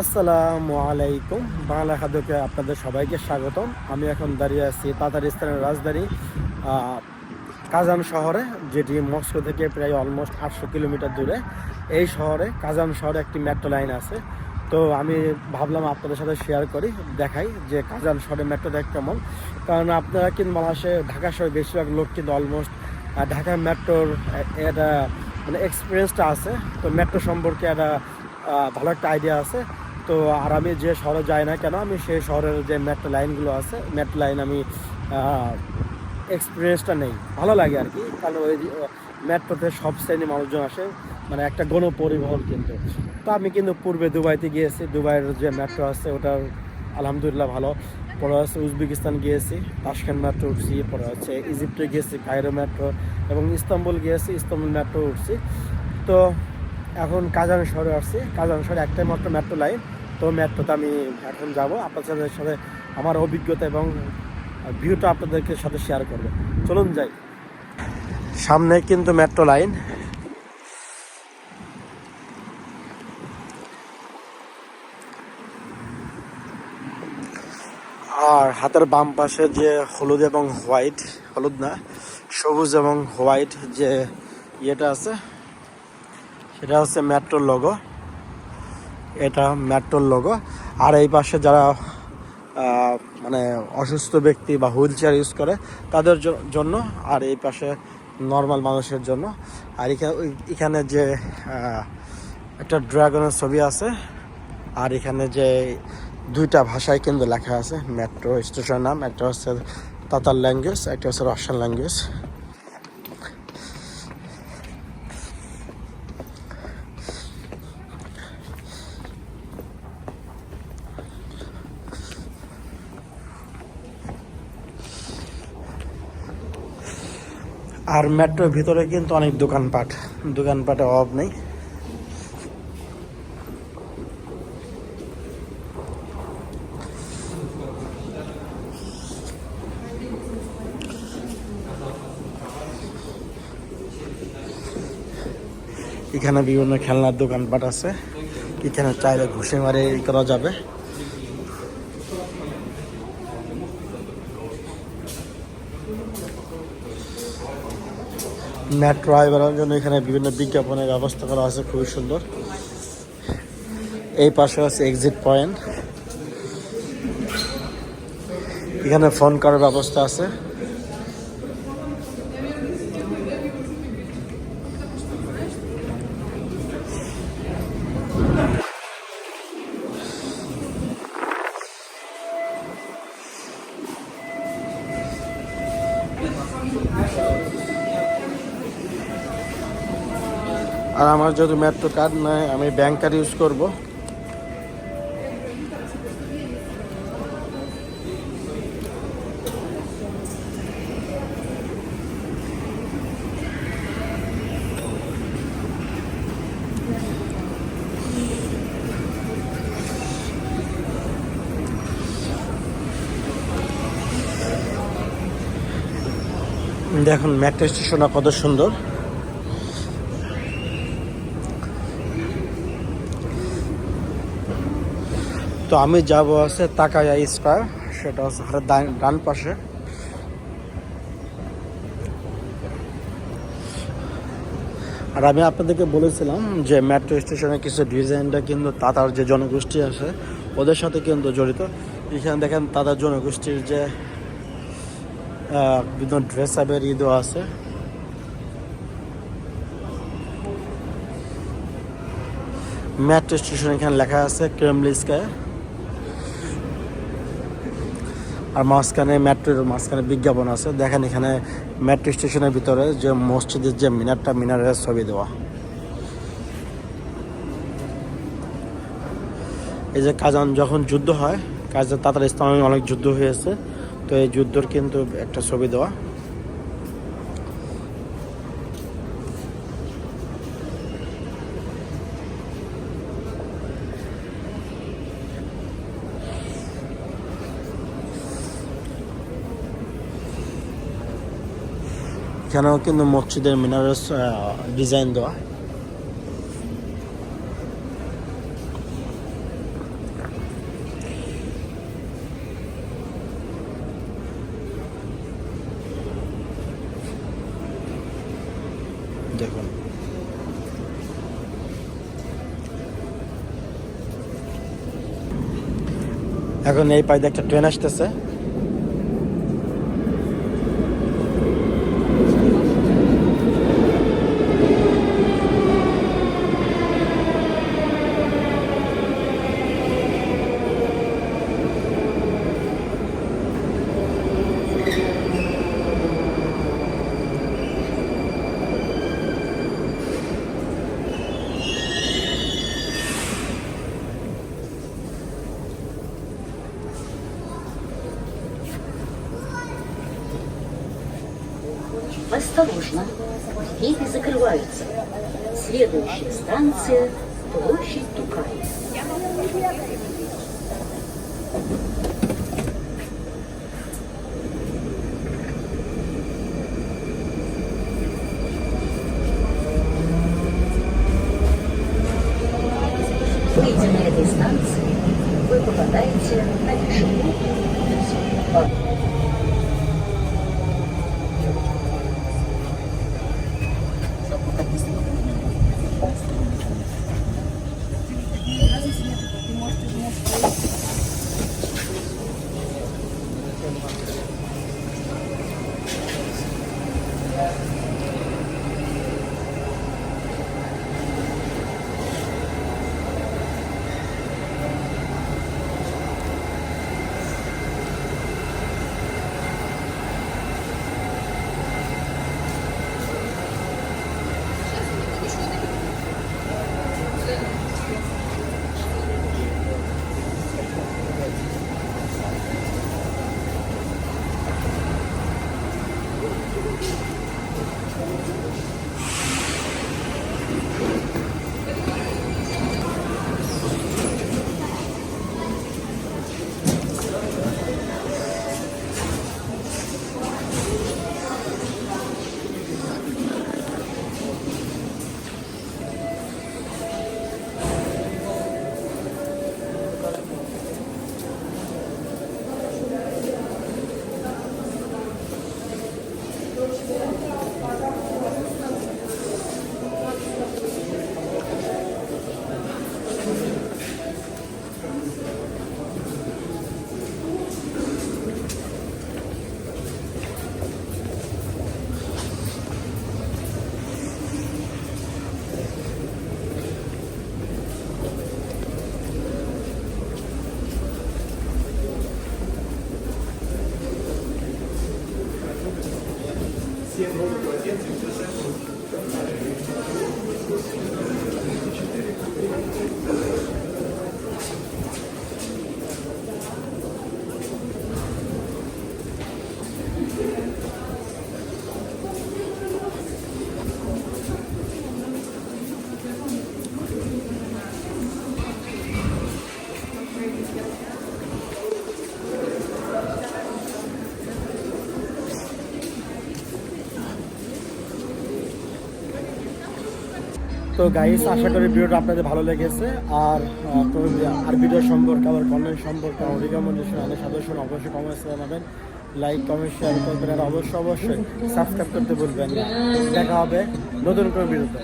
আসসালামু আলাইকুম। বাংলা খাদ্যকে আপনাদের সবাইকে স্বাগতম। আমি এখন দাঁড়িয়ে আছি তাতারিস্তানের রাজধানী কাজান শহরে, যেটি মস্কো থেকে প্রায় অলমোস্ট আটশো কিলোমিটার দূরে। এই শহরে, কাজান শহরে একটি মেট্রো লাইন আছে। তো আমি ভাবলাম আপনাদের সাথে শেয়ার করি, দেখাই যে কাজান শহরে মেট্রো দেখ কেমন। কারণ আপনারা কিন্তু বাংলাদেশে ঢাকা শহরে বেশিরভাগ লোক কিন্তু অলমোস্ট ঢাকা মেট্রোর একটা মানে এক্সপিরিয়েন্সটা আছে। তো মেট্রো সম্পর্কে একটা ভালো একটা আইডিয়া আছে। তো আর আমি যে শহরে যাই না কেন, আমি সেই শহরের যে মেট্রো লাইনগুলো আছে মেট্রো লাইন আমি এক্সপিরিয়েন্সটা নেই। ভালো লাগে আর কি, কারণ ওই মেট্রোতে সব শ্রেণির মানুষজন আসে মানে একটা গণপরিবহন কিন্তু তো আমি কিন্তু পূর্বে দুবাইতে গিয়েছি, দুবাইয়ের যে মেট্রো আছে ওটার আলহামদুলিল্লাহ ভালো। পরে হচ্ছে উজবেকিস্তান গিয়েছি তাসখান মেট্রো উঠছি, পরে হচ্ছে ইজিপ্টে গিয়েছি কায়রো মেট্রো এবং ইস্তাম্বুল গিয়েছি, ইস্তাম্বুল মেট্রো উঠছি। তো এখন কাজান শহরে আসছি কাজান শহরে একটাই মাত্র মেট্রো লাইন তো মেট্রোতে আমি এখন যাব। আপনাদের সাথে আমার অভিজ্ঞতা এবং ভিউটা আপনাদেরকে সাথে শেয়ার করব। চলুন যাই। সামনে কিন্তু মেট্রো লাইন আর হাতের বাম পাশে যে হলুদ এবং হোয়াইট, হলুদ না, সবুজ এবং হোয়াইট যে ইয়েটা আছে, সেটা হচ্ছে মেট্রোর লোগো এটা মেট্রোর লোগো আর এই পাশে যারা মানে অসুস্থ ব্যক্তি বা হুইল চেয়ার ইউজ করে, তাদের জন্য আর এই পাশে নর্মাল মানুষের জন্য। আর এখানে যে একটা ড্রাগনের ছবি আছে, আর এখানে যে দুইটা ভাষায় কিন্তু লেখা আছে মেট্রো স্টেশন নাম, একটা হচ্ছে তাতার ল্যাঙ্গুয়েজ একটা হচ্ছে রাশিয়ান ল্যাঙ্গুয়েজ আর মেট্রোর ভিতরে কিন্তু অনেক দোকানপাট। দোকানপাটে অভাব নেই। এখানে বিভিন্ন খেলনার দোকানপাট আছে। এখানে চাইলে ঘুষে মারে করা যাবে। মেট্রো আয় বেড়ানোর জন্য এখানে বিভিন্ন বিজ্ঞাপনের ব্যবস্থা করা আছে, খুবই সুন্দর। এই পাশে আছে এক্সিট পয়েন্ট এখানে ফোন করার ব্যবস্থা আছে। আর আমার যদি মেট্রো কার্ড নাই, আমি ব্যাংক কার্ড ইউজ করব। দেখুন মেট্রো স্টেশনটা কত সুন্দর। তো আমি যাব আছে তাকায়া স্কোয়ার সেটা হচ্ছে ডান- পাশে। আর আমি আপনাদেরকে বলেছিলাম যে মেট্রো স্টেশনের কিছু ডিজাইনটা কিন্তু তাতার যে জনগোষ্ঠী আছে, ওদের সাথে কিন্তু জড়িত। এখানে দেখেন তাতার জনগোষ্ঠীর যে বিভিন্ন ড্রেস আপের ঈদও আছে। মেট্রো স্টেশন এখানে লেখা আছে ক্রেমলিস্কায় আর মাঝখানে মেট্রোর মাঝখানে বিজ্ঞাপন আছে। দেখেন এখানে মেট্রো স্টেশনের ভিতরে যে মসজিদের যে মিনারটা, মিনারের ছবি দেওয়া। এই যে কাজান যখন যুদ্ধ হয় কাজান তাতার ইসলামে অনেক যুদ্ধ হয়েছে, তো এই যুদ্ধর কিন্তু একটা ছবি দেওয়া। এখানেও কিন্তু মসজিদের মিনারের ডিজাইন দেওয়া। দেখুন। এখন এই পায়ে একটা ট্রেন আসতেছে। Осторожно, двери закрываются. Следующая станция – площадь Тукай. Выйдя на этой станции, вы попадаете на пешеходную улицу. 7, তো গাইস আশা করি ভিডিওটা আপনাদের ভালো লেগেছে। আর আর ভিডিও সম্পর্কে আমার কমেন্ট সম্পর্কে আমার রিকমেন্ডেশন আমাদের সদস্য অবশ্যই কমেন্টস জানাবেন লাইক কমেন্ট শেয়ার করবেন, আর অবশ্যই অবশ্যই সাবস্ক্রাইব করতে ভুলবেন দেখা হবে নতুন কোনো ভিডিওতে